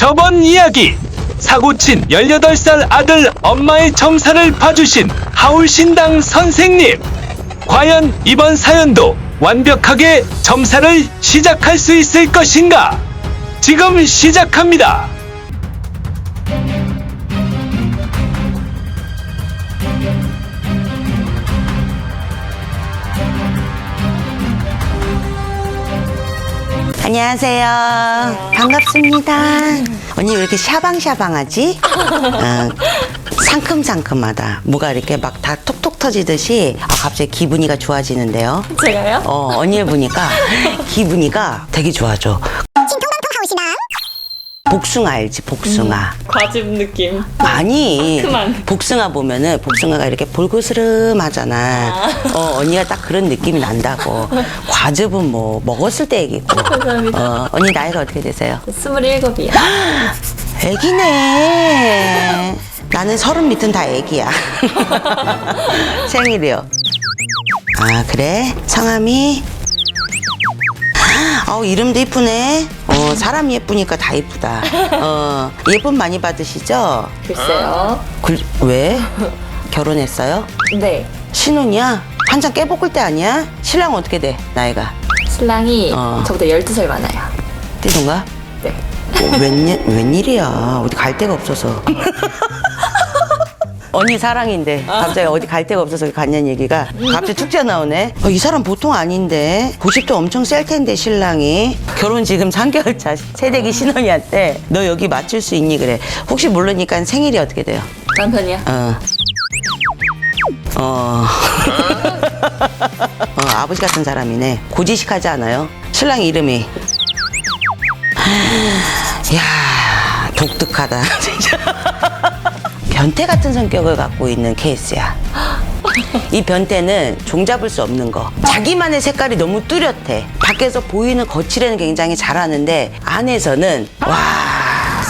저번 이야기. 사고친 18살 아들 엄마의 점사를 봐주신 하울신당 선생님. 과연 이번 사연도 완벽하게 점사를 시작할 수 있을 것인가? 지금 시작합니다. 안녕하세요. 반갑습니다. 언니 왜 이렇게 샤방샤방하지? 어, 상큼상큼하다. 뭐가 이렇게 막 다 톡톡 터지듯이 아, 갑자기 기분이가 좋아지는데요. 제가요? 어, 언니를 보니까 기분이가 되게 좋아져. 복숭아 알지? 복숭아. 과즙 느낌. 아니 상큼한. 복숭아 보면은 복숭아가 이렇게 볼그스름하잖아. 어 언니가 딱 그런 느낌이 난다고. 과즙은 뭐 먹었을 때 얘기고. 감사합니다. 어 언니 나이가 어떻게 되세요? 27이요. 애기네. 나는 서른 밑은 다 애기야. 생일이요. 아 그래? 성함이? 어 이름도 이쁘네. 어 사람 예쁘니까 다 이쁘다. 어 예쁨 많이 받으시죠? 글쎄요. 글, 왜? 결혼했어요? 네. 신혼이야? 한창 깨볶을 때 아니야? 신랑 어떻게 돼? 나이가? 신랑이 어. 저보다 12살 많아요. 띠동가? 네. 어, 웬일, 웬일이야. 어디 갈 데가 없어서. 언니 사랑인데 갑자기 어디 갈 데가 없어서 갔냐는 얘기가 갑자기 축제 나오네. 어, 이 사람 보통 아닌데 고집도 엄청 셀 텐데 신랑이 결혼 지금 3개월 차 새내기 신혼이한테 너 여기 맞출 수 있니 그래. 혹시 모르니까 생일이 어떻게 돼요? 남편이요? 어. 어. 어, 아버지 같은 사람이네. 고지식하지 않아요? 신랑 이름이. 야 독특하다, 진짜. 변태 같은 성격을 갖고 있는 케이스야. 이 변태는 종잡을 수 없는 거. 자기만의 색깔이 너무 뚜렷해. 밖에서 보이는 거칠에는 굉장히 잘하는데 안에서는 와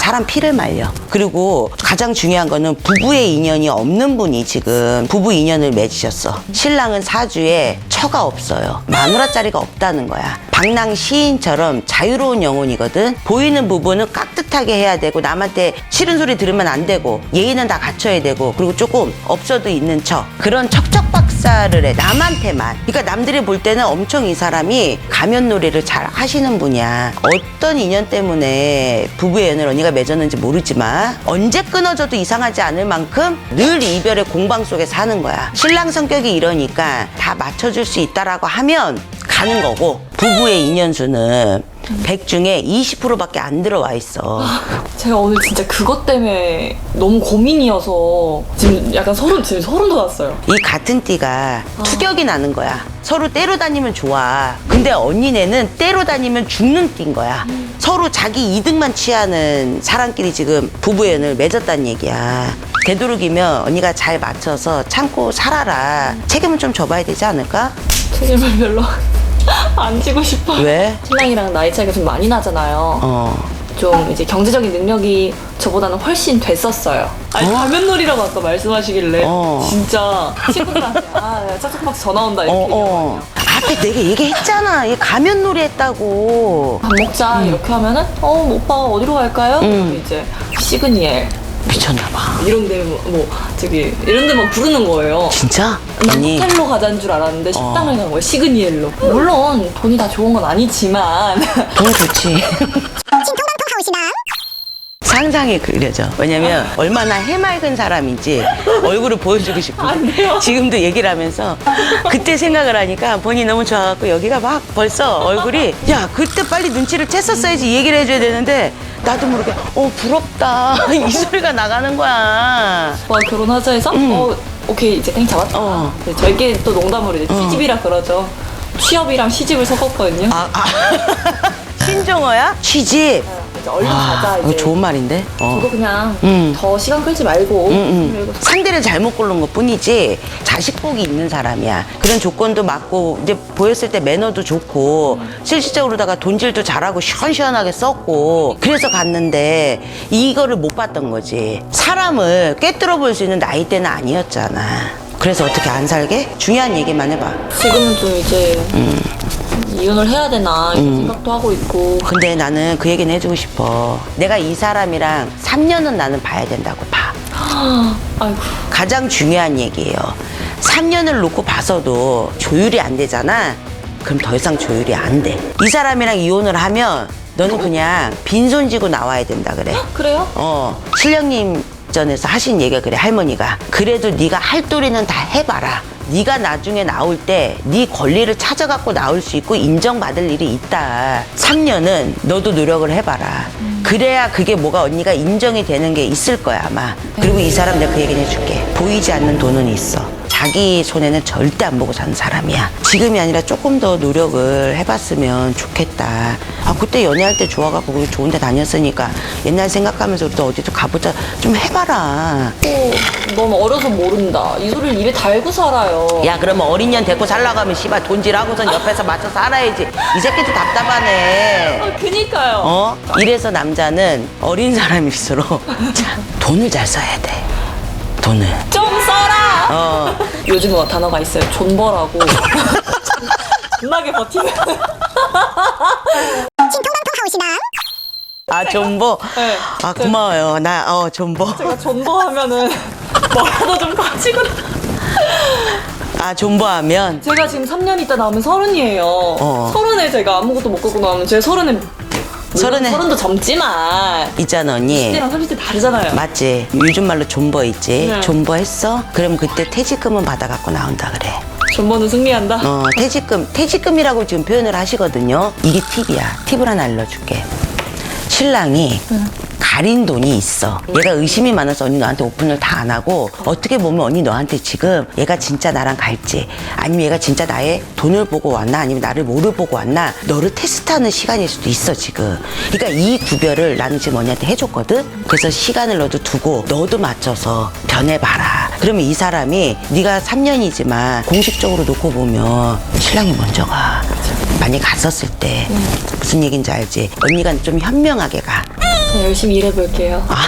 사람 피를 말려. 그리고 가장 중요한 거는 부부의 인연이 없는 분이 지금 부부 인연을 맺으셨어. 신랑은 사주에 처가 없어요. 마누라짜리가 없다는 거야. 방랑 시인처럼 자유로운 영혼이거든. 보이는 부분은 깍듯하게 해야 되고 남한테 싫은 소리 들으면 안 되고 예의는 다 갖춰야 되고 그리고 조금 없어도 있는 척 그런 척척 박사를 해 남한테만. 그러니까 남들이 볼 때는 엄청 이 사람이 가면놀이를 잘 하시는 분이야. 어떤 인연 때문에 부부의 연을 언니가 맺었는지 모르지만 언제 끊어져도 이상하지 않을 만큼 늘 이별의 공방 속에 사는 거야. 신랑 성격이 이러니까 다 맞춰줄 수 있다라고 하면 가는 거고 부부의 인연수는 100 중에 20%밖에 안 들어와 있어. 제가 오늘 진짜 그것 때문에 너무 고민이어서 지금 약간 소름, 지금 소름 돋았어요. 이 같은 띠가 투격이 나는 거야. 서로 때로 다니면 좋아. 근데 언니네는 때로 다니면 죽는 띠인 거야. 서로 자기 이득만 취하는 사람끼리 지금 부부의 연을 맺었다는 얘기야. 되도록이면 언니가 잘 맞춰서 참고 살아라. 책임은 좀 져봐야 되지 않을까? 책임을 별로 안 지고 싶어요. 왜? 신랑이랑 나이 차이가 좀 많이 나잖아요. 어. 좀 이제 경제적인 능력이 저보다는 훨씬 됐었어요. 아니 가면놀이라고 아까 말씀하시길래 어. 진짜 친구들한테 아 내가 짝짝박스 전화 온다 이렇게 어, 얘기하거든요. 어. 앞에 내가 얘기했잖아. 얘 가면놀이 했다고. 밥 먹자 이렇게 하면은 어 오빠 어디로 갈까요? 음. 이제 시그니엘 미쳤나봐. 이런 데 뭐 뭐 저기 이런 데만 부르는 거예요. 진짜? 난 언니. 호텔로 가자는 줄 알았는데 식당을 간 거예요. 시그니엘로. 물론 돈이 다 좋은 건 아니지만 돈 좋지. 상상이 그려져. 왜냐면 얼마나 해맑은 사람인지 얼굴을 보여주고. 안 돼요. 지금도 얘기를 하면서 그때 생각을 하니까 본인이 너무 좋아갖고 여기가 막 벌써 얼굴이 야 그때 빨리 눈치를 챘었어야지 이 얘기를 해줘야 되는데 나도 모르게 어 부럽다 이 소리가 나가는 거야. 오빠 결혼하자 해서 어 오케이 이제 땡 잡았다. 어. 네, 저에게 또 농담으로 이제 시집이라 그러죠. 취업이랑 시집을 섞었거든요. 아, 아. 신종어야? 취집. 이제 얼른 아, 가자 이거 이제. 좋은 말인데. 어. 그거 그냥 음. 더 시간 끌지 말고 음, 그리고 음. 상대를 잘못 고른 것 뿐이지 자식복이 있는 사람이야. 그런 조건도 맞고 이제 보였을 때 매너도 좋고 실질적으로다가 돈질도 잘하고 시원시원하게 썼고 그래서 갔는데 이거를 못 봤던 거지. 사람을 꿰뚫어 볼 수 있는 나이대는 아니었잖아. 그래서 어떻게 안 살게? 중요한 얘기만 해봐. 지금은 좀 이제 음. 이혼을 해야 되나 이런 생각도 하고 있고 근데 나는 그 얘기는 해주고 싶어. 내가 이 사람이랑 3년은 나는 봐야 된다고 봐. 아이고 가장 중요한 얘기예요. 3년을 놓고 봐서도 조율이 안 되잖아. 그럼 더 이상 조율이 안 돼. 이 사람이랑 이혼을 하면 너는 그냥 빈손 지고 나와야 된다 그래. 그래요? 어, 신령님 전에서 하신 얘기가 그래 할머니가 그래도 네가 할 도리는 다 해봐라. 네가 나중에 나올 때 네 권리를 찾아갖고 나올 수 있고 인정받을 일이 있다. 3년은 너도 노력을 해봐라. 그래야 그게 뭐가 언니가 인정이 되는 게 있을 거야 아마. 그리고 이 사람 내가 그 얘기는 해줄게. 보이지 않는 돈은 있어. 자기 손에는 절대 안 보고 사는 사람이야. 지금이 아니라 조금 더 노력을 해봤으면 좋겠다. 아, 그때 연애할 때 좋아갖고 좋은 데 다녔으니까 옛날 생각하면서 우리 또 어디도 가보자. 좀 해봐라. 넌 어려서 모른다 이 소리를 입에 달고 살아요 야, 그러면 어린 년 데리고 살라고 하면 씨발 돈질하고선 옆에서 맞춰 살아야지. 이 새끼도 답답하네. 아, 그니까요 어? 이래서 남자는 어린 사람일수록 자, 돈을 잘 써야 돼. 돈을. 좀 어. 요즘 뭐 단어가 있어요 존버라고 존나게 버티면 아, 존버? 네. 아, 고마워요. 나, 어, 존버. 제가 존버하면은 뭐라도 좀 가지고 아, 존버하면? 제가 지금 3년 있다 나오면 서른이에요 어. 서른에 제가 아무것도 못 갖고 나오면 제 서른에 서른에? 서른도 젊지만 있잖아, 언니. 10대랑 30대 다르잖아요 맞지? 요즘 말로 존버 있지? 네. 존버 했어? 그럼 그때 퇴직금은 받아갖고 나온다 그래. 존버는 승리한다 어, 퇴직금, 퇴직금이라고 지금 표현을 하시거든요. 이게 팁이야. 팁을 하나 알려줄게. 신랑이 가린 돈이 있어. 얘가 의심이 많아서 언니 너한테 오픈을 다 안 하고 어떻게 보면 언니 너한테 지금 얘가 진짜 나랑 갈지 아니면 얘가 진짜 나의 돈을 보고 왔나 아니면 나를 뭐를 보고 왔나 너를 테스트하는 시간일 수도 있어 지금. 그러니까 이 구별을 나는 지금 언니한테 해줬거든. 그래서 시간을 너도 두고 너도 맞춰서 변해봐라. 그러면 이 사람이 네가 3년이지만 공식적으로 놓고 보면 신랑이 먼저 가. 만약 갔었을 때 무슨 얘기인지 알지? 언니가 좀 현명하게 가. 저 열심히 일해볼게요. 아,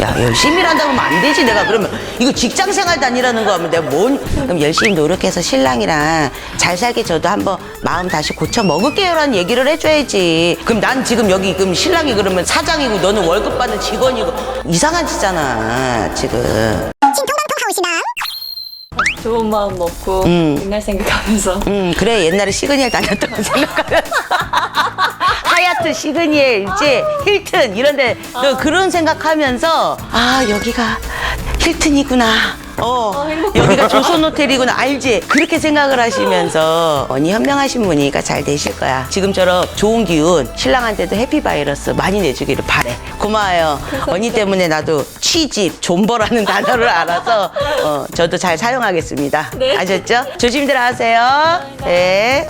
야 열심히 일한다고 하면 안 되지 내가. 그러면 이거 직장 생활 다니라는 거 하면 내가 뭔 그럼 열심히 노력해서 신랑이랑 잘 살게 저도 한번 마음 다시 고쳐 먹을게요라는 얘기를 해줘야지. 그럼 난 지금 여기 그럼 신랑이 그러면 사장이고 너는 월급 받는 직원이고 이상한 짓잖아 지금. 좋은 마음 먹고 음. 옛날 생각하면서. 음 그래 옛날에 시그니엘 다녔던 거 생각하면 하얏트 시그니엘 이제 힐튼 이런데 너 그런 생각하면서 아 여기가 힐튼이구나. 어 아. 여기가 조선 호텔이구나. 알지? 그렇게 생각을 하시면서 언니 현명하신 분이니까 잘 되실 거야. 지금처럼 좋은 기운 신랑한테도 해피 바이러스 많이 내주기를 바래. 고마워요. 언니 때문에 나도 취집 존버라는 단어를 알아서 어, 저도 잘 사용하겠습니다. 네. 아셨죠? 조심들 하세요. 네.